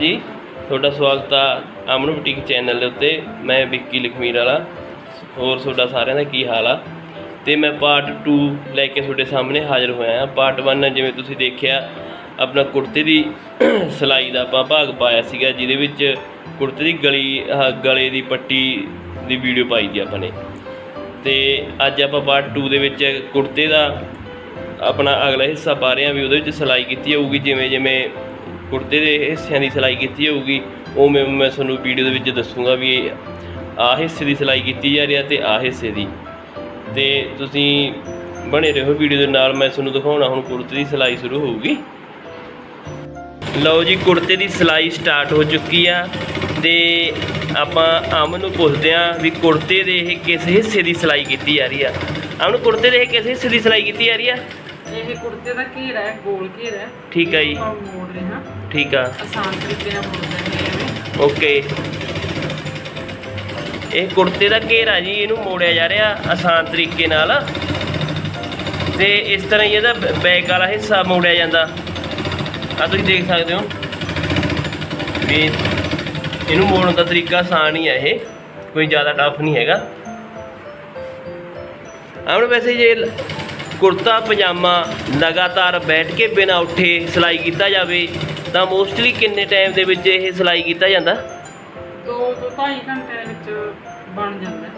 ਜੀ, ਤੁਹਾਡਾ ਸਵਾਗਤ ਆ ਅਮਨ ਬੁਟੀਕ ਚੈਨਲ ਦੇ ਉੱਤੇ। ਮੈਂ ਵਿੱਕੀ ਲਖਮੀਰ ਵਾਲਾ। ਹੋਰ ਤੁਹਾਡਾ ਸਾਰਿਆਂ ਦਾ ਕੀ ਹਾਲ ਆ? ਤੇ ਮੈਂ ਪਾਰਟ 2 ਲੈ ਕੇ ਤੁਹਾਡੇ ਸਾਹਮਣੇ ਹਾਜ਼ਰ ਹੋਇਆ ਹਾਂ। ਪਾਰਟ 1 ਜਿਵੇਂ ਤੁਸੀਂ ਦੇਖਿਆ, ਆਪਣਾ ਕੁੜਤੇ ਦੀ ਸਿਲਾਈ ਦਾ ਆਪਾਂ ਭਾਗ ਪਾਇਆ ਸੀਗਾ, ਜਿਹਦੇ ਵਿੱਚ ਕੁੜਤੇ ਦੀ ਗਲੀ ਗਲੇ ਦੀ ਪੱਟੀ ਦੀ ਵੀਡੀਓ ਪਾਈ ਦੀ ਆਪਾਂ ਨੇ। ਤੇ ਅੱਜ ਆਪਾਂ ਪਾਰਟ 2 ਦੇ ਵਿੱਚ ਕੁੜਤੇ ਦਾ ਆਪਣਾ ਅਗਲਾ ਹਿੱਸਾ ਪਾ ਰਹੇ ਹਾਂ ਵੀ ਉਹਦੇ ਵਿੱਚ ਸਿਲਾਈ ਕੀਤੀ ਜਾਊਗੀ। ਜਿਵੇਂ ਜਿਵੇਂ ਕੁੜਤੇ ਦੇ ਹਿੱਸਿਆਂ ਦੀ ਸਿਲਾਈ ਕੀਤੀ ਜਾਊਗੀ ਉਹ ਮੈਂ ਮੈਂ ਤੁਹਾਨੂੰ ਵੀਡੀਓ ਦੇ ਵਿੱਚ ਦੱਸੂਗਾ ਵੀ ਆਹ ਹਿੱਸੇ ਦੀ ਸਿਲਾਈ ਕੀਤੀ ਜਾ ਰਹੀ ਹੈ ਤੇ ਆਹ ਹਿੱਸੇ ਦੀ। ਤੇ ਤੁਸੀਂ ਬਣੇ ਰਹੋ ਵੀਡੀਓ ਦੇ ਨਾਲ, ਮੈਂ ਤੁਹਾਨੂੰ ਦਿਖਾਉਣਾ ਹੁਣ ਕੁੜਤੇ ਦੀ ਸਿਲਾਈ ਸ਼ੁਰੂ ਹੋਊਗੀ। ਲਓ ਜੀ, ਕੁੜਤੇ ਦੀ ਸਿਲਾਈ ਸਟਾਰਟ ਹੋ ਚੁੱਕੀ ਆ ਤੇ ਆਪਾਂ ਅਮਨ ਨੂੰ ਪੁੱਛਦੇ ਆ ਵੀ ਕੁੜਤੇ ਦੇ ਇਹ ਕਿਸ ਹਿੱਸੇ ਦੀ ਸਿਲਾਈ ਕੀਤੀ ਜਾ ਰਹੀ ਆ। ਅਮਨ, ਕੁੜਤੇ ਦੇ ਇਹ ਕਿਸ ਹਿੱਸੇ ਦੀ ਸਿਲਾਈ ਕੀਤੀ ਜਾ ਰਹੀ ਆ? ਇਹ ਕੁੜਤੇ ਦਾ ਘੇਰਾ ਹੈ ਗੋਲ ਘੇਰਾ ਹੈ। ਠੀਕ ਆ ਜੀ। ਆਪਾਂ ਮੋੜ ਰਹੇ ਹਾਂ। ਠੀਕ ਆ। ਆਸਾਨ ਤਰੀਕੇ ਨਾਲ ਮੋੜ ਰਹੇ ਹਾਂ ਓਕੇ। ਇਹ ਕੁੜਤੇ ਦਾ ਘੇਰਾ ਜੀ ਇਹਨੂੰ ਮੋੜਿਆ ਜਾ ਰਿਹਾ ਆਸਾਨ ਤਰੀਕੇ ਨਾਲ। ਤੇ ਇਸ ਤਰ੍ਹਾਂ ਹੀ ਇਹਦਾ ਬੈਕ ਵਾਲਾ ਹਿੱਸਾ ਮੋੜਿਆ ਜਾਂਦਾ। ਆ ਤੁਸੀਂ ਦੇਖ ਸਕਦੇ ਹੋ। ਵੀ ਇਹਨੂੰ ਮੋੜਨ ਦਾ ਤਰੀਕਾ ਆਸਾਨ ਹੀ ਹੈ ਇਹ। ਕੋਈ ਜ਼ਿਆਦਾ ਟਫ ਨਹੀਂ ਹੈਗਾ। ਆਮਣ ਵੈਸੇ ਜੇ ਕੁੜਤਾ ਪਜਾਮਾ ਲਗਾਤਾਰ ਬੈਠ ਕੇ ਬਿਨਾਂ ਉੱਠੇ ਸਿਲਾਈ ਕੀਤਾ ਜਾਵੇ ਤਾਂ ਮੋਸਟਲੀ ਕਿੰਨੇ ਟਾਈਮ ਦੇ ਵਿੱਚ ਇਹ ਸਿਲਾਈ ਕੀਤਾ ਜਾਂਦਾ? ਦੋ ਤੋਂ ਢਾਈ ਘੰਟੇ ਵਿੱਚ ਬਣ ਜਾਂਦਾ। ਹੈ।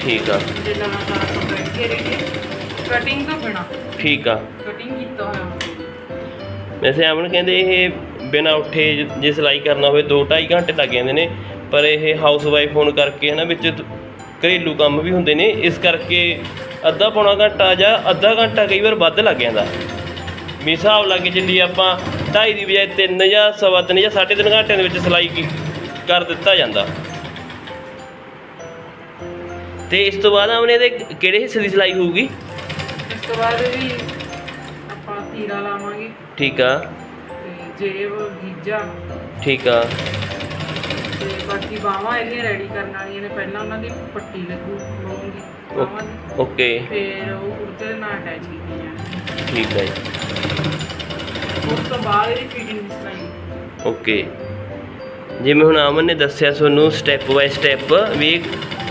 ਠੀਕ ਆ। ਜੇ ਲਗਾਤਾਰ ਆਪਾਂ ਬੈਠ ਕੇ ਰਹੀਏ ਕਟਿੰਗ ਤੋਂ ਬਿਨਾ। ਠੀਕ ਆ। ਕਟਿੰਗ ਕੀਤਾ ਹੋਇਆ। ਹੋਵੇ ਵੈਸੇ ਆਮਣ ਕਹਿੰਦੇ ਇਹ ਬਿਨਾਂ ਉੱਠੇ ਜ- ਸਿਲਾਈ ਕਰਨਾ ਹੋਵੇ 2.5 ਘੰਟੇ ਲੱਗ ਜਾਂਦੇ ਨੇ ਪਰ ਇਹ ਹਾਊਸ ਵਾਈਫ ਹੋਣ ਕਰਕੇ ਹੈ ਨਾ ਵਿੱਚ ਘਰੇਲੂ ਕੰਮ ਵੀ ਹੁੰਦੇ ਨੇ ਇਸ ਕਰਕੇ ਅੱਧਾ ਪੌਣਾ ਘੰਟਾ ਜਾਂ ਅੱਧਾ ਘੰਟਾ ਕਈ ਵਾਰ ਵੱਧ ਲੱਗ ਜਾਂਦਾ। ਵੀ ਹਿਸਾਬ ਲਾ ਕੇ ਚੱਲੀ ਆਪਾਂ 2.5 ਦੀ ਬਜਾਏ 3 ਜਾਂ ਸਵਾ ਤਿੰਨ ਜਾਂ 3.5 ਘੰਟਿਆਂ ਦੇ ਵਿੱਚ ਸਿਲਾਈ ਕੀ- ਕਰ ਦਿੱਤਾ ਜਾਂਦਾ। ਤੇ ਇਸ ਤੋਂ ਬਾਅਦ ਆਮਨੇ ਇਹਦੇ ਕਿਹੜੇ ਹਿੱਸੇ ਦੀ ਸਿਲਾਈ ਹੋਊਗੀ? ਇਸ ਤੋਂ ਬਾਅਦ ਵੀ ਆਪਾਂ ਤੀਰਾ ਲਾਵਾਂਗੇ। ਠੀਕ ਆ। ਤੇ ਜੇਬ ਗੀਜਾ। ਠੀਕ ਆ। ਤੇ ਬਾਕੀ ਬਾਹਾਂ ਇਹਦੀਆਂ ਰੈਡੀ ਕਰਨ ਵਾਲੀਆਂ ਨੇ ਪਹਿਲਾਂ ਉਹਨਾਂ ਦੀ ਪੱਟੀ ਲੱਗੂ ਓਕੇ ਫਿਰ ਉਹ ਕੁੜਤੇ ਦੇ ਨਾਲ ਅਟੈਚ ਕੀਤੀ ਜਾਣੀ ਠੀਕ ਹੈ ਜੀ। ਉਸ ਤੋਂ ਬਾਅਦ ਇਹਦੀ ਫਿਟਿੰਗ ਦੀ ਸਿਲਾਈ ਓਕੇ। ਜਿਵੇਂ ਹੁਣ ਅਮਨ ਨੇ ਦੱਸਿਆ ਤੁਹਾਨੂੰ ਸਟੈਪ ਬਾਈ ਸਟੈਪ ਵੀ ਇਹ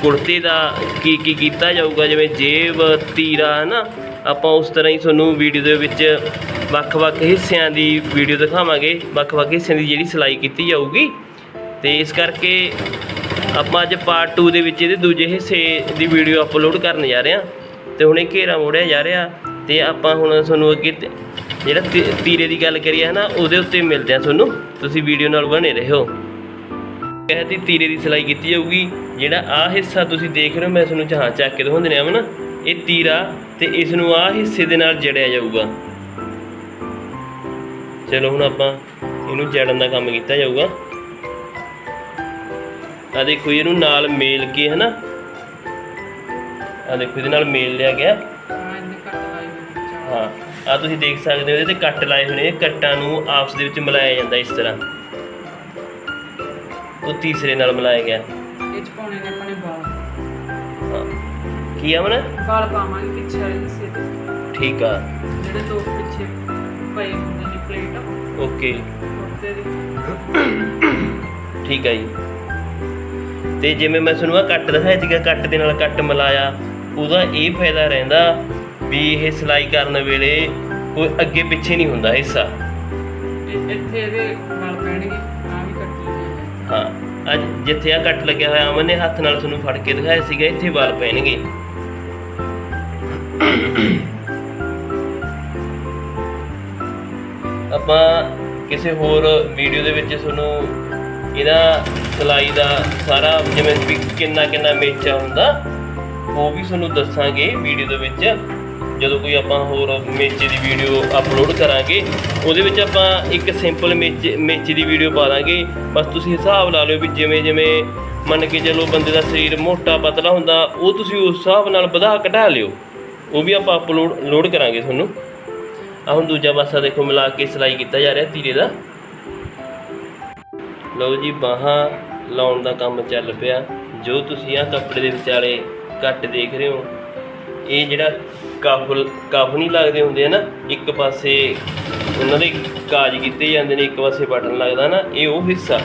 ਕੁੜਤੇ ਦਾ ਕੀ ਕੀ ਕੀਤਾ ਜਾਊਗਾ ਜਿਵੇਂ ਜੇਬ ਤੀਰਾ ਹੈ ਨਾ ਆਪਾਂ ਉਸ ਤਰ੍ਹਾਂ ਹੀ ਤੁਹਾਨੂੰ ਵੀਡੀਓ ਦੇ ਵਿੱਚ ਵੱਖ-ਵੱਖ ਹਿੱਸਿਆਂ ਦੀ ਵੀਡੀਓ ਦਿਖਾਵਾਂਗੇ ਵੱਖ-ਵੱਖ ਹਿੱਸਿਆਂ ਦੀ ਜਿਹੜੀ ਸਿਲਾਈ ਕੀਤੀ ਜਾਊਗੀ। ਤੇ ਇਸ ਕਰਕੇ ਆਪਾਂ ਅੱਜ ਪਾਰਟ 2 ਦੇ ਵਿੱਚ ਇਹਦੇ ਦੂਜੇ ਹਿੱਸੇ ਦੀ ਵੀਡੀਓ ਅਪਲੋਡ ਕਰਨ ਜਾ ਰਹੇ ਹਾਂ ਤੇ ਹੁਣ ਇਹ ਘੇਰਾ ਮੋੜਿਆ ਜਾ ਰਿਹਾ ਤੇ ਆਪਾਂ ਹੁਣ ਤੁਹਾਨੂੰ ਅੱਗੇ ਜਿਹੜਾ ਤੀ- ਤੀਰੇ ਦੀ ਗੱਲ ਕਰੀਏ ਹੈ ਨਾ ਉਹਦੇ ਉੱਤੇ ਮਿਲਦੇ ਆ ਤੁਹਾਨੂੰ। ਤੁਸੀਂ ਵੀਡੀਓ ਨਾਲ ਬਣੇ ਰਹੋ। ਕਹਿੰਦੀ ਤੀਰੇ ਦੀ ਸਿਲਾਈ ਕੀਤੀ ਜਾਊਗੀ। ਜਿਹੜਾ ਆਹ ਹਿੱਸਾ ਤੁਸੀਂ ਦੇਖ ਰਹੇ ਹੋ, ਮੈਂ ਤੁਹਾਨੂੰ ਜਹਾਂ ਚੱਕ ਕੇ ਦਿਖਾਉਂਦੇ ਨੇ ਨਾ। ਇਹ ਤੀਰਾ ਤੇ ਇਸ ਨੂੰ ਆਹ ਹਿੱਸੇ ਦੇ ਨਾਲ ਜੜਿਆ ਜਾਊਗਾ। ਚਲੋ ਹੁਣ ਆਪਾਂ ਇਹਨੂੰ ਜੜਨ ਦਾ ਕੰਮ ਕੀਤਾ ਜਾਊਗਾ। ਆ ਦੇਖੋ ਇਹਨੂੰ ਨਾਲ ਮੇਲ ਕੇ ਹੈ ਨਾ ਆ ਦੇਖੋ ਇਹਦੇ ਨਾਲ ਮੇਲ ਲਿਆ ਗਿਆ। ਹਾਂ ਆ ਤੁਸੀਂ ਦੇਖ ਸਕਦੇ ਹੋ ਇਹਦੇ ਤੇ ਕੱਟ ਲਾਏ ਇਹ ਕੱਟਾਂ ਨੂੰ ਆਪਸ ਦੇ ਵਿੱਚ ਮਿਲਾਇਆ ਜਾਂਦਾ ਇਸ ਤਰ੍ਹਾਂ। ਉਹ ਤੀਸਰੇ ਨਾਲ ਮਿਲਾਇਆ ਗਿਆ। ਇਹ ਚ ਪਾਉਣੇ ਨੇ ਆਪਣੇ ਹਾਂ। ਕੀ ਆ ਮਨ ਵਾਲ ਪਾਵਾਂਗੇ ਪਿੱਛੇ ਵਾਲੇ ਹਿੱਸੇ ਤੇ। ਠੀਕ ਆ। ਜਿਹੜੇ ਦੋ ਪਿੱਛੇ ਪਏ ਹੁੰਦੇ ਨੇ ਪਲੇਟ ਓਕੇ। ਠੀਕ ਆ ਜੀ। ਤੇ ਜਿਵੇਂ ਮੈਂ ਤੁਹਾਨੂੰ ਆ ਕੱਟ ਦਿਖਾਇਆ ਸੀਗਾ ਕੱਟ ਦੇ ਨਾਲ ਕੱਟ ਮਿਲਾਇਆ ਉਹਦਾ ਇਹ ਫਾਇਦਾ ਰਹਿੰਦਾ ਵੀ ਇਹ ਸਿਲਾਈ ਕਰਨ ਵੇਲੇ ਕੋਈ ਅੱਗੇ ਪਿੱਛੇ ਨਹੀਂ ਹੁੰਦਾ ਹਿੱਸਾ। ਇੱਥੇ ਇਹਦੇ ਵਾਲ ਪੈਣਗੇ ਆ ਵੀ ਕੱਟੀ ਹੋਈ ਹੈ ਹਾਂ ਅੱਜ ਜਿੱਥੇ ਆ ਕੱਟ ਲੱਗਿਆ ਹੋਇਆ ਅਮਨ ਨੇ ਹੱਥ ਨਾਲ ਤੁਹਾਨੂੰ ਫੜ ਕੇ ਦਿਖਾਇਆ ਸੀਗਾ ਇੱਥੇ ਵਾਲ ਪੈਣਗੇ। ਆਪਾਂ ਕਿਸੇ ਹੋਰ ਵੀਡੀਓ ਦੇ ਵਿੱਚ ਤੁਹਾਨੂੰ ਇਹਦਾ ਸਿਲਾਈ ਦਾ ਸਾਰਾ ਜਿਵੇਂ ਵੀ ਕਿੰਨਾ ਕਿੰਨਾ ਮੇਚਾ ਹੁੰਦਾ ਉਹ ਵੀ ਤੁਹਾਨੂੰ ਦੱਸਾਂਗੇ ਵੀਡੀਓ ਦੇ ਵਿੱਚ। ਜਦੋਂ ਕੋਈ ਆਪਾਂ ਹੋਰ ਮੇਚੇ ਦੀ ਵੀਡੀਓ ਅਪਲੋਡ ਕਰਾਂਗੇ, ਉਹਦੇ ਵਿੱਚ ਆਪਾਂ ਇੱਕ ਸਿੰਪਲ ਮੇਚੇ ਮੇਚੇ ਦੀ ਵੀਡੀਓ ਪਾ ਦਾਂਗੇ। ਬਸ ਤੁਸੀਂ ਹਿਸਾਬ ਲਾ ਲਿਓ ਵੀ ਜਿਵੇਂ ਜਿਵੇਂ ਮੰਨ ਕੇ ਚਲੋ ਬੰਦੇ ਦਾ ਸਰੀਰ ਮੋਟਾ ਪਤਲਾ ਹੁੰਦਾ, ਉਹ ਤੁਸੀਂ ਉਸ ਹਿਸਾਬ ਨਾਲ ਵਧਾ ਘਟਾ ਲਿਓ। ਉਹ ਵੀ ਆਪਾਂ ਅਪਲੋਡ ਲੋਡ ਕਰਾਂਗੇ ਤੁਹਾਨੂੰ। ਆ ਹੁਣ ਦੂਜਾ ਪਾਸਾ ਦੇਖੋ ਮਿਲਾ ਕੇ ਸਿਲਾਈ ਕੀਤਾ ਜਾ ਰਿਹਾ ਤੀਰੇ ਦਾ। ਲਓ ਜੀ, ਬਾਹਾਂ ਲਾਉਣ ਦਾ ਕੰਮ ਚੱਲ ਪਿਆ। ਜੋ ਤੁਸੀਂ ਆ ਕੱਪੜੇ ਦੇ ਵਿਚਾਲੇ ਘੱਟ ਦੇਖ ਰਹੇ ਹੋ, ਇਹ ਜਿਹੜਾ ਕਫ ਕਫ ਨਹੀਂ ਲੱਗਦੇ ਹੁੰਦੇ ਨਾ, ਇੱਕ ਪਾਸੇ ਉਹਨਾਂ ਦੇ ਕਾਜ ਕੀਤੇ ਜਾਂਦੇ ਨੇ, ਇੱਕ ਪਾਸੇ ਬਟਨ ਲੱਗਦਾ ਨਾ, ਇਹ ਉਹ ਹਿੱਸਾ।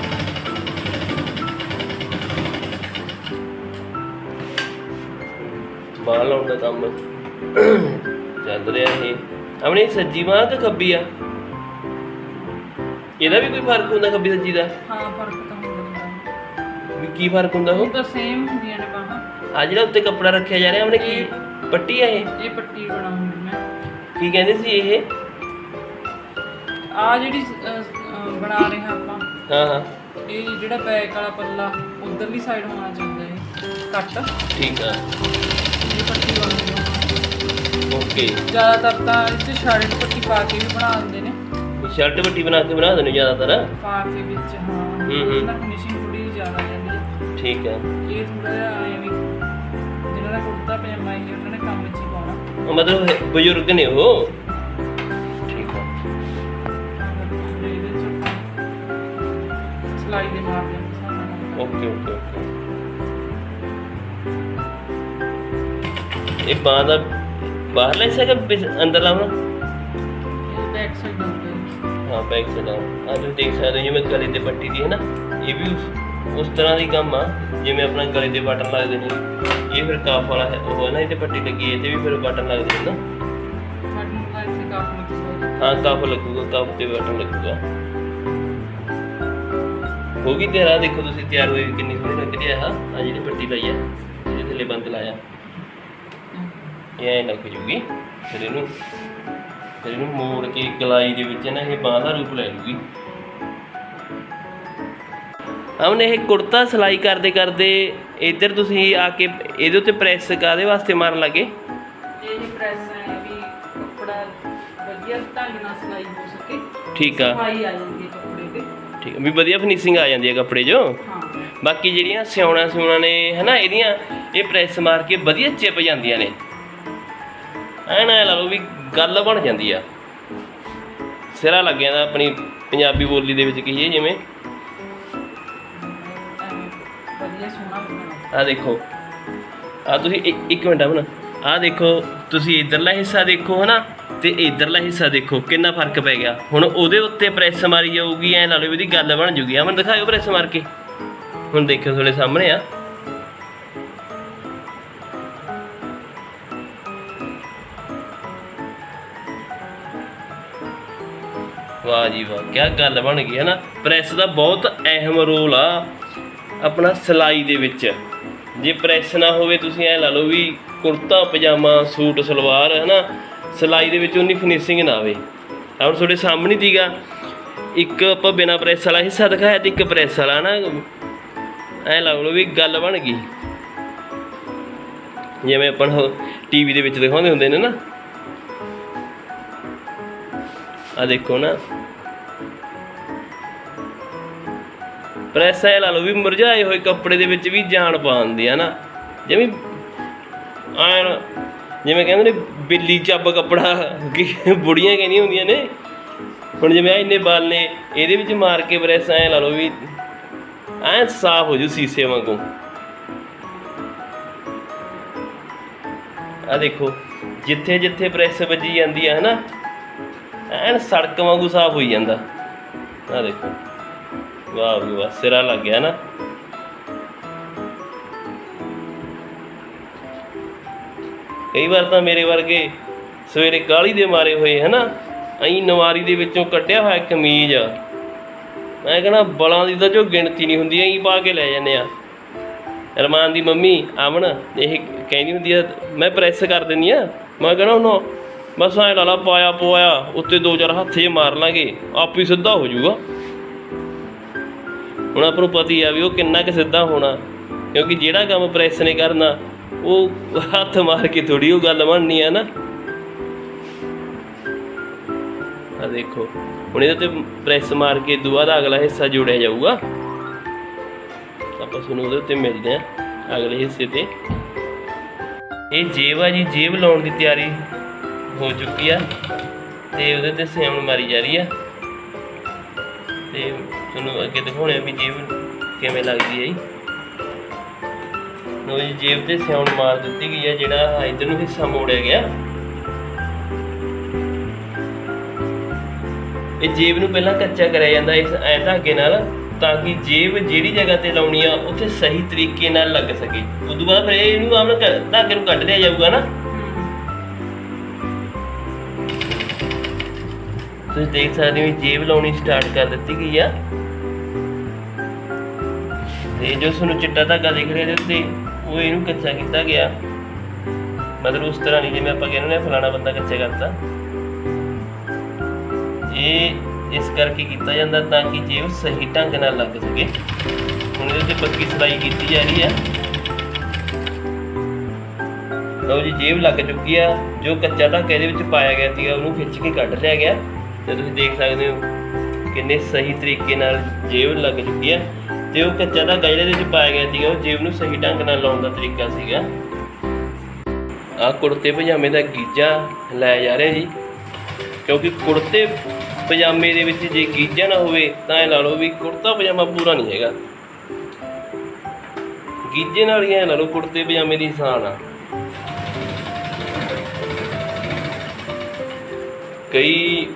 ਬਾਹਰ ਲਾਉਣ ਦਾ ਕੰਮ ਚੱਲ ਰਿਹਾ ਇਹ। ਆਪਣੇ ਸੱਜੀ ਬਾਂਹ ਤੇ ਖੱਬੀ ਆ? ਇਹਦਾ ਵੀ ਕੋਈ ਫ਼ਰਕ ਹੁੰਦਾ ਖੱਬੀ ਸੱਜੀ ਦਾ? ਹਾਂ ਫ਼ਰਕ ਤਾਂ ਹੁੰਦਾ ਵੀ ਕੀ ਫ਼ਰਕ ਹੁੰਦਾ ਉਹ? ਉਹ ਤਾਂ ਸੇਮ ਹੁੰਦੀਆਂ ਨੇ ਬਾਹਾਂ। ਆ ਜਿਹੜਾ ਉੱਤੇ ਕੱਪੜਾ ਰੱਖਿਆ ਜਾ ਰਿਹਾ ਆਪਣੇ ਕੀ ਪੱਟੀ ਆ ਇਹ? ਇਹ ਪੱਟੀ ਬਣਾਉਂਗੀ ਮੈਂ। ਕੀ ਕਹਿੰਦੇ ਸੀ ਇਹ? ਆ ਜਿਹੜੀ ਅਹ, ਅਹ, ਬਣਾ ਰਹੇ ਹਾਂ ਆਪਾਂ। ਹਾਂ ਹਾਂ। ਇਹ ਜਿਹੜਾ ਬੈਕ ਵਾਲਾ ਪੱਲਾ ਉਧਰਲੀ ਸਾਈਡ ਹੋਣਾ ਚਾਹੀਦਾ ਹੈ ਕੱਟ। ਠੀਕ ਆ। ਇਹ ਪੱਟੀ ਬਣਾਉਂਦੀ ਓਕੇ। ਜ਼ਿਆਦਾਤਰ ਤਾਂ 'ਚ ਸ਼ਰਟ ਪੱਟੀ ਪਾ ਕੇ ਵੀ ਬਣਾ ਦਿੰਦੇ ਨੇ। ਸ਼ਰਟ ਪੱਟੀ ਬਣਾ ਕੇ ਬਣਾ ਦਿੰਦੇ ਜ਼ਿਆਦਾਤਰ? ਪਾ ਕੇ ਵਿੱਚ ਹਾਂ। ਹੂੰ, ਹੂੰ। ਇਹਦਾ ਫਿਨਿਸ਼ਿੰਗ ਥੋੜੀ ਜ਼ਿਆਦਾ ਜਾਂਦੀ ਹੈ ਠੀਕ ਆ ਇਹ ਥੋੜਾ ਜਿਹਾ ਐਂ ਵੀ ਜਿਹਨਾਂ ਦਾ ਕੁੜਤਾ ਪਜਾਮਾ ਹੈ ਉਹਨਾਂ ਨੇ ਕੰਮ ਵਿੱਚ ਹੀ ਪਾਉਣਾ। ਉਹ ਮਤਲਬ ਹੈ- ਬਜ਼ੁਰਗ ਨੇ ਉਹ? ਠੀਕ ਆ ਤੇ ਇਹਦੇ 'ਚ ਆਪਾਂ ਸਿਲਾਈ ਦੇ ਮਾਰ ਦੇ ਓਕੇ ਓਕੇ ਓਕੇ। ਇਹ ਬਾਂਹ ਦਾ ਬਾਹਰਲਾ ਹਿੱਸਾ ਕਿ ਵਿੱਚ- ਅੰਦਰਲਾ ਹੈ ਹਾਂ ਬੈਕ ਸਾਈਡ ਆ ਆਹ ਤੁਸੀਂ ਦੇਖ ਸਕਦੇ ਹੋ ਜਿਵੇਂ ਗਲੇ ਤੇ ਪੱਟੀ ਦੀ ਹੈ ਨਾ ਇਹ ਵੀ ਉਸ- ਤਰ੍ਹਾਂ ਦੀ ਕੰਮ ਆ ਜਿਵੇਂ ਆਪਣਾ ਗਲੇ ਤੇ ਬਟਨ ਲੱਗਦੇ ਨੇ। ਇਹ ਫਿਰ ਕਾਫ ਵਾਲਾ ਹੈ ਉਹ ਹੈ ਨਾ ਇਹਦੇ ਪੱਟੀ ਲੱਗੀ ਹੈ ਇਹਦੇ ਵੀ ਫਿਰ ਬਟਨ ਲੱਗਦੇ ਨੇ ਨਾ। ਤਾਂ ਹਾਂ। ਕਾਫ ਲੱਗੂਗਾ ਕਾਫ ਤੇ ਬਟਨ ਲੱਗੂਗਾ। ਹੋ ਗਈ ਤੇਰਾ ਦੇਖੋ ਤੁਸੀਂ ਤਿਆਰ ਹੋਈ ਕਿੰਨੀ ਸੋਹਣੀ ਲੱਗ ਰਹੀ ਆ ਆਹ ਆਹ ਜਿਹੜੀ ਪੱਟੀ ਲਾਈ ਆ ਇਹਦੇ ਥੱਲੇ ਬੰਦ ਲਾਇਆ। ਇਹ ਐਂ ਲੱਗ ਜੂਗੀ ਫਿਰ ਇਹਨੂੰ ਫਿਰ ਇਹਨੂੰ ਮੋੜ ਕੇ ਗਲਾਈ ਦੇ ਵਿੱਚ ਨਾ ਇਹ ਬਾਂਹ ਦਾ ਰੂਪ ਲੈ ਲੂਗੀ ਹਮਨੇ ਇਹ ਕੁੜਤਾ ਸਿਲਾਈ ਕਰਦੇ ਕਰਦੇ ਇੱਧਰ ਤੁਸੀਂ ਆ ਕੇ ਇਹਦੇ ਉੱਤੇ ਪ੍ਰੈਸ ਕਾਦੇ ਵਾਸਤੇ ਮਾਰਨ ਲੱਗੇ? ਇਹ ਜੀ ਪ੍ਰੈਸ ਹੈ ਵੀ ਕੱਪੜਾ ਵਧੀਆ ਢੰਗ ਨਾਲ ਸਿਲਾਈ ਹੋ ਸਕੇ। ਠੀਕ ਆ। ਸਫ਼ਾਈ ਆ ਜਾਂਦੀ ਹੈ ਕੱਪੜੇ ਤੇ। ਠੀਕ ਆ, ਵੀ ਵਧੀਆ ਫਿਨਿਸ਼ਿੰਗ ਆ ਜਾਂਦੀ ਹੈ ਕੱਪੜੇ 'ਚ। ਹਾਂ। ਬਾਕੀ ਜਿਹੜੀਆਂ ਸਿਉਣਾ ਸਿਉਣਾ ਨੇ ਹਨਾ ਇਹਦੀਆਂ ਇਹ ਪ੍ਰੈਸ ਮਾਰ ਕੇ ਵਧੀਆ ਚਿਪ ਜਾਂਦੀਆਂ ਨੇ। ਐਨ ਲਾ ਲਓ ਵੀ ਗੱਲ ਬਣ ਜਾਂਦੀ ਆ। ਸਿਰਾ ਲੱਗ ਜਾਂਦਾ ਆਪਣੀ ਪੰਜਾਬੀ ਬੋਲੀ ਦੇ ਵਿੱਚ ਕਹੀਏ ਜਿਵੇਂ। ਐਵੇਂ ਵਧੀਆ ਸੋਹਣਾ ਬਣਾਉਣਾ ਆ ਦੇਖੋ। ਆ ਤੁਸੀਂ ਇੱਕ- ਇੱਕ ਮਿੰਟ ਆਪਣਾ ਆ ਦੇਖੋ, ਤੁਸੀਂ ਇਧਰਲਾ ਹਿੱਸਾ ਦੇਖੋ ਹਨਾ, ਤੇ ਇਧਰਲਾ ਹਿੱਸਾ ਦੇਖੋ, ਕਿੰਨਾ ਫ਼ਰਕ ਪੈ ਗਿਆ। ਹੁਣ ਉਹਦੇ ਉੱਤੇ ਪ੍ਰੈਸ ਮਾਰੀ ਜਾਊਗੀ, ਐ ਲਾ ਲਓ ਇਹਦੀ ਗੱਲ ਬਣ ਜੂਗੀ। ਆ ਮੈਨੂੰ ਦਿਖਾਇਓ ਪ੍ਰੈਸ ਮਾਰ ਕੇ। ਹੁਣ ਦੇਖਿਓ ਤੁਹਾਡੇ ਸਾਹਮਣੇ ਆ। ਵਾਹ ਜੀ ਵਾਹ ਕੀ ਗੱਲ ਬਣ ਗਈ ਹੈ ਨਾ। ਪ੍ਰੈਸ ਦਾ ਬਹੁਤ ਅਹਿਮ ਰੋਲ ਆ ਆਪਣਾ ਸਿਲਾਈ ਦੇ ਵਿੱਚ। ਜੇ ਪ੍ਰੈਸ ਨਾ ਹੋਵੇ ਤੁਸੀਂ ਐ ਲਾ ਲਓ ਵੀ ਕੁੜਤਾ, ਪਜਾਮਾ, ਸੂਟ, ਸਲਵਾਰ ਹੈ ਨਾ ਸਿਲਾਈ ਦੇ ਵਿੱਚ ਉਨੀ ਫਿਨਿਸ਼ਿੰਗ ਨਾ ਆਵੇ। ਹੁਣ ਤੁਹਾਡੇ ਸਾਹਮਣੇ ਦੀਗਾ ਇੱਕ ਆਪਾਂ ਬਿਨਾ ਪ੍ਰੈਸ ਵਾਲਾ ਹਿੱਸਾ ਦਿਖਾਇਆ ਤੇ ਇੱਕ ਪ੍ਰੈਸ ਵਾਲਾ ਨਾ ਐ ਲਾ ਲਓ ਵੀ ਗੱਲ ਬਣ ਗਈ। ਜਿਵੇਂ ਆਪਾਂ ਟੀਵੀ ਦੇ ਵਿੱਚ ਦਿਖਾਉਂਦੇ ਹੁੰਦੇ ਨੇ ਨਾ। ਆ ਦੇਖੋ ਨਾ। ਪ੍ਰੈਸ ਐ ਲਾ ਲਓ ਵੀ ਮੁਰਝਾਏ ਹੋਏ ਕੱਪੜੇ ਦੇ ਵਿੱਚ ਵੀ ਜਾਨ ਪਾਉਂਦੀ ਆ ਨਾ। ਜਿਵੇਂ ਐਨ ਜਿਵੇਂ ਕਹਿੰਦੇ ਨੇ ਬਿੱਲੀ ਚੱਬ ਕੱਪੜਾ ਬੁੜੀਆਂ ਕਹਿੰਦੀਆਂ ਹੁੰਦੀਆਂ ਨੇ। ਹੁਣ ਜਿਵੇਂ ਆ ਇੰਨੇ ਵਾਲ ਨੇ, ਇਹਦੇ ਵਿੱਚ ਮਾਰ ਕੇ ਪ੍ਰੈਸ ਐ ਲਾ ਲਓ ਵੀ ਐ ਸਾਫ਼ ਹੋ ਜੂ ਸੀਸੇ ਵਾਂਗੂ। ਆ ਦੇਖੋ ਜਿੱਥੇ ਜਿੱਥੇ ਪ੍ਰੈਸ ਵੱਜੀ ਜਾਂਦੀ ਆ ਹਨਾ ਐਨ ਸੜਕ ਵਾਂਗੂ ਸਾਫ਼ ਹੋਈ ਜਾਂਦਾ। ਆ ਦੇਖੋ। ਵਾਹ ਵੀ ਵਾਹ, ਸਿਰਾ ਲੱਗ ਗਿਆ ਨਾ। ਕਈ ਵਾਰ ਤਾਂ ਮੇਰੇ ਵਰਗੇ ਸਵੇਰੇ ਕਾਲੀ ਦੇ ਮਾਰੇ ਹੋਏ, ਹਨਾ? ਅਈ ਨਵਾਰੀ ਦੇ ਵਿੱਚੋਂ ਕੱਢਿਆ ਹੋਇਆ ਕਮੀਜ਼। ਮੈਂ ਕਹਿੰਦਾ, ਬਲਾਂ ਦੀ ਤਾਂ ਜੋ ਗਿਣਤੀ ਨਹੀਂ ਹੁੰਦੀ, ਐਂ ਪਾ ਕੇ ਲੈ ਜਾਂਦੇ ਆ। ਰਮਾਨ ਦੀ ਮੰਮੀ, ਆਵਣ, ਇਹ ਕਹਿੰਦੀ ਹੁੰਦੀ ਆ, ਮੈਂ ਪ੍ਰੈਸ ਕਰ ਦਿੰਦੀ ਆ। ਮੈਂ ਕਹਿੰਦਾ, ਉਹਨੂੰ ਬਸ ਐ ਲਾਲਾ ਪਾਇਆ ਪੋਇਆ ਉੱਤੇ ਦੋ ਚਾਰ ਹੱਥ ਜੇ ਮਾਰ ਲਾਂਗੇ, ਆਪ ਹੀ ਸਿੱਧਾ ਹੋ ਜਾਊਗਾ। ਹੁਣ ਆਪਾਂ ਨੂੰ ਪਤਾ ਆ ਵੀ ਉਹ ਕਿੰਨਾ ਕੁ ਸਿੱਧਾ ਹੋਣਾ, ਕਿਉਂਕਿ ਜਿਹੜਾ ਕੰਮ ਪ੍ਰੈਸ ਨੇ ਕਰਨਾ, ਉਹ ਹੱਥ ਮਾਰ ਕੇ ਥੋੜੀ ਉਹ ਗੱਲ ਬਣਨੀ ਆ ਨਾ। ਆ ਦੇਖੋ, ਹੁਣ ਇਹਦੇ ਤੇ ਪ੍ਰੈਸ ਮਾਰ ਕੇ ਦੁਆ ਦਾ ਅਗਲਾ ਹਿੱਸਾ ਜੋੜਿਆ ਜਾਊਗਾ। ਆਪਾਂ ਤੁਹਾਨੂੰ ਉਹਦੇ ਉੱਤੇ ਮਿਲਦੇ ਆ ਅਗਲੇ ਹਿੱਸੇ ਤੇ। ਇਹ ਜੇਬ ਆ ਜੀ, ਜੇਬ ਲਾਉਣ ਦੀ ਤਿਆਰੀ। ਹੋ ਚੁੱਕੀ ਆ ਤੇ ਉਹਦੇ ਤੇ ਸਿਆਉਣ ਮਾਰੀ ਜਾ ਰਹੀ ਆ। ਤੇ ਤੁਹਾਨੂੰ ਅੱਗੇ ਦਿਖਾਉਣੇ ਵੀ ਜੇਬ ਕਿਵੇਂ ਲੱਗਦੀ ਹੈ ਜੀ। ਲੋ ਜੀ, ਜੇਬ ਤੇ ਸਿਆਉਣ ਮਾਰ ਦਿੱਤੀ ਗਈ ਹੈ ਜਿਹੜਾ ਇਧਰ ਨੂੰ ਹਿੱਸਾ ਮੋੜਿਆ ਗਿਆ। ਇਹ ਜੇਬ ਨੂੰ ਪਹਿਲਾਂ ਕੱਚਾ ਕਰਿਆ ਜਾਂਦਾ ਇਸ ਐ ਧਾਗੇ ਨਾਲ, ਤਾਂ ਕਿ ਜੇਬ ਜਿਹੜੀ ਜਗ੍ਹਾ ਤੇ ਲਾਉਣੀ ਆ, ਉੱਥੇ ਸਹੀ ਤਰੀਕੇ ਨਾਲ ਲੱਗ ਸਕੇ। ਉਦੋਂ ਬਾਅਦ ਫਿਰ ਇਹਨੂੰ ਆਮ ਧਾਗੇ ਨੂੰ ਕੱਢ ਲਿਆ ਜਾਊਗਾ ਨਾ। ਤੁਸੀਂ ਦੇਖ ਸਕਦੇ ਹੋ ਜੇਬ ਲਾਉਣੀ ਸਟਾਰਟ ਕਰ ਦਿੱਤੀ ਗਈ ਆ। ਤੇ ਜੋ ਤੁਹਾਨੂੰ ਚਿੱਟਾ ਧਾਗਾ ਦਿਖ ਰਿਹਾ ਇਹਦੇ ਉਹ ਇਹਨੂੰ ਕੱਚਾ ਕੀਤਾ ਗਿਆ। ਮਤਲਬ ਉਸ ਤਰ੍ਹਾਂ ਨਹੀਂ, ਜਿਵੇਂ ਆਪਾਂ ਕਹਿੰਦੇ ਨੇ ਫਲਾਣਾ ਬੰਦਾ ਕੱਚਾ ਕਰਤਾ। ਇਹ ਇਸ ਕਰਕੇ ਕੀਤਾ ਜਾਂਦਾ ਤਾਂ ਕਿ ਜੇਬ ਸਹੀ ਢੰਗ ਨਾਲ ਲੱਗ ਸਕੇ। ਹੁਣ ਇਹਦੇ ਤੇ ਪੱਕੀ ਸਲਾਈ ਕੀਤੀ ਜਾ ਰਹੀ ਹੈ ਲਓ ਜੀ, ਜੇਬ ਲੱਗ ਚੁੱਕੀ ਆ। ਜੋ ਕੱਚਾ ਧਾਗਾ ਇਹਦੇ ਵਿੱਚ ਪਾਇਆ ਗਿਆ ਸੀਗਾ, ਉਹਨੂੰ ਖਿੱਚ ਕੇ ਕੱਢ ਲਿਆ ਗਿਆ। ਤੇ ਤੁਸੀਂ ਦੇਖ ਸਕਦੇ ਹੋ ਕਿੰਨੇ ਸਹੀ ਤਰੀਕੇ ਨਾਲ ਜੇਬ ਲੱਗ ਚੁੱਕੀ ਹੈ ਤੇ ਉਹ ਕੱਚਾ ਧਾਗਾ ਜਿਹੜਾ ਦੇ ਵਿੱਚ ਪਾਇਆ ਗਿਆ ਸੀਗਾ, ਉਹ ਜੇਬ ਨੂੰ ਸਹੀ ਢੰਗ ਨਾਲ ਲਾਉਣ ਦਾ ਤਰੀਕਾ ਸੀਗਾ। ਆ ਕੁੜਤੇ ਪਜਾਮੇ ਦਾ ਗੀਜਾ ਲਾਇਆ ਜਾ ਰਿਹਾ ਜੀ, ਕਿਉਂਕਿ ਕੁੜਤੇ ਪਜਾਮੇ ਦੇ ਵਿੱਚ ਜੇ ਗੀਜਾ ਨਾ ਹੋਵੇ ਤਾਂ ਇਹ ਲਾ ਲਓ ਵੀ ਕੁੜਤਾ ਪਜਾਮਾ ਪੂਰਾ ਨਹੀਂ ਹੈਗਾ। ਗੀਜੇ ਨਾਲ ਹੀ ਇਹ ਲਾ ਲਓ ਕੁੜਤੇ ਪਜਾਮੇ ਦੀ ਸ਼ਾਨ ਆ। ਕਈ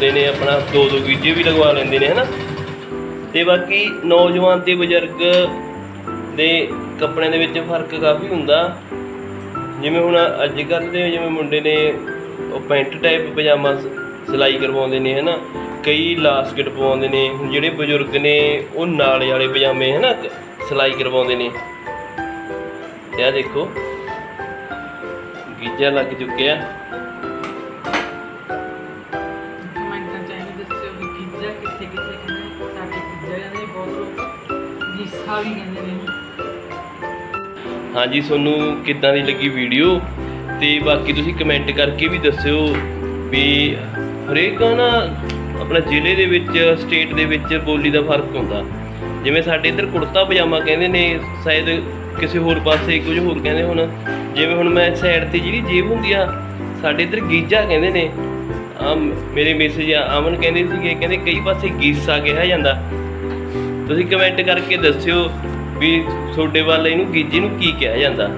ਹੁੰਦੇ ਨੇ ਆਪਣਾ ਦੋ ਦੋ ਗੀਜੇ ਵੀ ਲਗਵਾ ਲੈਂਦੇ ਨੇ, ਹਨਾ? ਤੇ ਬਾਕੀ ਨੌਜਵਾਨ ਤੇ ਬਜ਼ੁਰਗ ਦੇ ਕੱਪੜਿਆਂ ਦੇ ਵਿੱਚ ਫ਼ਰਕ ਕਾਫੀ ਹੁੰਦਾ। ਜਿਵੇਂ ਹੁਣ ਅੱਜ ਕੱਲ੍ਹ ਦੇ ਜਿਵੇਂ ਮੁੰਡੇ ਨੇ ਉਹ ਪੈਂਟ ਟਾਈਪ ਪਜਾਮਾ ਸਿਲਾਈ ਕਰਵਾਉਂਦੇ ਨੇ, ਹਨਾ? ਕਈ ਲਾਸਕਟ ਪਵਾਉਂਦੇ ਨੇ। ਜਿਹੜੇ ਬਜ਼ੁਰਗ ਨੇ, ਉਹ ਨਾਲੇ ਵਾਲੇ ਪਜਾਮੇ, ਹਨਾ? ਸਿਲਾਈ ਕਰਵਾਉਂਦੇ ਨੇ। ਤੇ ਦੇਖੋ, ਗੀਜਾ ਲੱਗ ਚੁੱਕਿਆ। ਲੋਕ ਵੀ ਕਹਿੰਦੇ ਨੇ। ਹਾਂਜੀ, ਤੁਹਾਨੂੰ ਕਿੱਦਾਂ ਦੀ ਲੱਗੀ ਵੀਡੀਓ ਤੇ ਬਾਕੀ ਤੁਸੀਂ ਕਮੈਂਟ ਕਰਕੇ ਵੀ ਦੱਸਿਓ ਵੀ ਹਰੇਕ ਨਾ ਆਪਣਾ ਜ਼ਿਲ੍ਹੇ ਦੇ ਵਿੱਚ ਸਟੇਟ ਦੇ ਵਿੱਚ ਬੋਲੀ ਦਾ ਫ਼ਰਕ ਹੁੰਦਾ। ਜਿਵੇਂ ਸਾਡੇ ਇੱਧਰ ਕੁੜਤਾ ਪਜਾਮਾ ਕਹਿੰਦੇ ਨੇ, ਸ਼ਾਇਦ ਕਿਸੇ ਹੋਰ ਪਾਸੇ ਕੁਝ ਹੋਰ ਕਹਿੰਦੇ ਹੁਣ। ਜਿਵੇਂ ਹੁਣ ਮੈਂ ਸਾਈਡ ਤੇ ਜਿਹੜੀ ਜੇਬ ਹੁੰਦੀ ਆ, ਸਾਡੇ ਇੱਧਰ ਗੀਜਾ ਕਹਿੰਦੇ ਨੇ ਆ ਮੇਰੇ ਮੈਸੇਜ ਅਮਨ ਕਹਿੰਦੇ ਸੀਗੇ, ਕਹਿੰਦੇ ਕਈ ਪਾਸੇ ਗੀਸਾ ਕਿਹਾ ਜਾਂਦਾ। ਤੁਸੀਂ ਕਮੈਂਟ ਕਰਕੇ ਦੱਸਿਓ ਵੀ ਤੁਹਾਡੇ ਵੱਲ ਇਹਨੂੰ ਗੀਜੇ ਨੂੰ ਕੀ ਕਿਹਾ ਜਾਂਦਾ।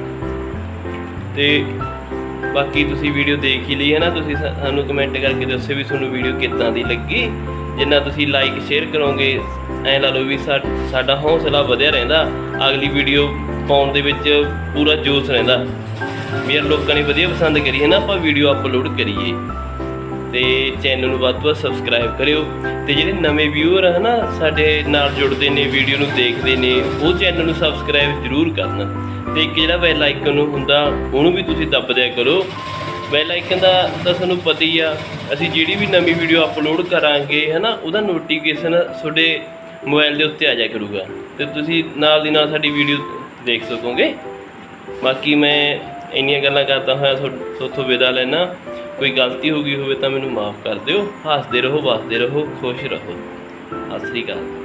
ਤੇ ਬਾਕੀ ਤੁਸੀਂ ਵੀਡੀਓ ਦੇਖ ਹੀ ਲਈ ਹੈ ਨਾ ਤੁਸੀਂ ਸਾ- ਸਾਨੂੰ ਕਮੈਂਟ ਕਰਕੇ ਦੱਸਿਓ ਵੀ ਤੁਹਾਨੂੰ ਵੀਡੀਓ ਕਿੱਦਾਂ ਦੀ ਲੱਗੀ। ਜਿੰਨਾ ਤੁਸੀਂ ਲਾਈਕ ਸ਼ੇਅਰ ਕਰੋਗੇ, ਐ ਲਾ ਲਓ ਵੀ ਸਾਡਾ ਹੌਸਲਾ ਵਧਿਆ ਰਹਿੰਦਾ। ਅਗਲੀ ਵੀਡੀਓ ਪਾਉਣ ਦੇ ਵਿੱਚ ਪੂਰਾ ਜੋਸ਼ ਰਹਿੰਦਾ। ਵੀ ਯਾਰ ਲੋਕਾਂ ਨੇ ਵਧੀਆ ਪਸੰਦ ਕਰੀ ਹੈ ਨਾ ਆਪਾਂ ਵੀਡੀਓ ਅਪਲੋਡ ਕਰੀਏ। ਤੇ ਚੈਨਲ ਨੂੰ ਵੱਧ ਤੋਂ ਵੱਧ ਸਬਸਕ੍ਰਾਈਬ ਕਰਿਓ ਤੇ ਜਿਹੜੇ ਨਵੇਂ ਵਿਊਅਰ ਹਨ ਨਾ ਸਾਡੇ ਨਾਲ ਜੁੜਦੇ ਨੇ ਵੀਡੀਓ ਨੂੰ ਦੇਖਦੇ ਨੇ, ਉਹ ਚੈਨਲ ਨੂੰ ਸਬਸਕ੍ਰਾਈਬ ਜ਼ਰੂਰ ਕਰਨ ਤੇ ਇੱਕ ਜਿਹੜਾ ਬੈਲ ਆਈਕਨ ਹੁੰਦਾ, ਉਹਨੂੰ ਵੀ ਤੁਸੀਂ ਦੱਬ ਦਿਆ ਕਰੋ। ਬੈਲ ਆਈਕਨ ਦਾ ਤਾਂ ਤੁਹਾਨੂੰ ਪਤਾ ਹੀ ਆ, ਅਸੀਂ ਜਿਹੜੀ ਵੀ ਨਵੀਂ ਵੀਡੀਓ ਅਪਲੋਡ ਕਰਾਂਗੇ ਹੈ ਨਾ ਉਹਦਾ ਨੋਟੀਫਿਕੇਸ਼ਨ ਤੁਹਾਡੇ ਮੋਬਾਈਲ ਦੇ ਉੱਤੇ ਆ ਜਾਇਆ ਕਰੂਗਾ ਤੇ ਤੁਸੀਂ ਨਾਲ ਦੀ ਨਾਲ ਸਾਡੀ ਵੀਡੀਓ ਦੇਖ ਸਕੋਗੇ। ਬਾਕੀ ਮੈਂ ਇੰਨੀਆਂ ਗੱਲਾਂ ਕਰਦਾ ਹੋਇਆ ਤੁਹਾ- ਤੁਹਾਥੋਂ ਵਿਦਾ ਲੈਣਾ ਕੋਈ ਗਲਤੀ ਹੋ ਗਈ ਹੋਵੇ ਤਾਂ ਮੈਨੂੰ ਮਾਫ ਕਰ ਦਿਓ। ਹੱਸਦੇ ਰਹੋ, ਵਸਦੇ ਰਹੋ, ਖੁਸ਼ ਰਹੋ। ਸਤਿ ਸ੍ਰੀ ਅਕਾਲ।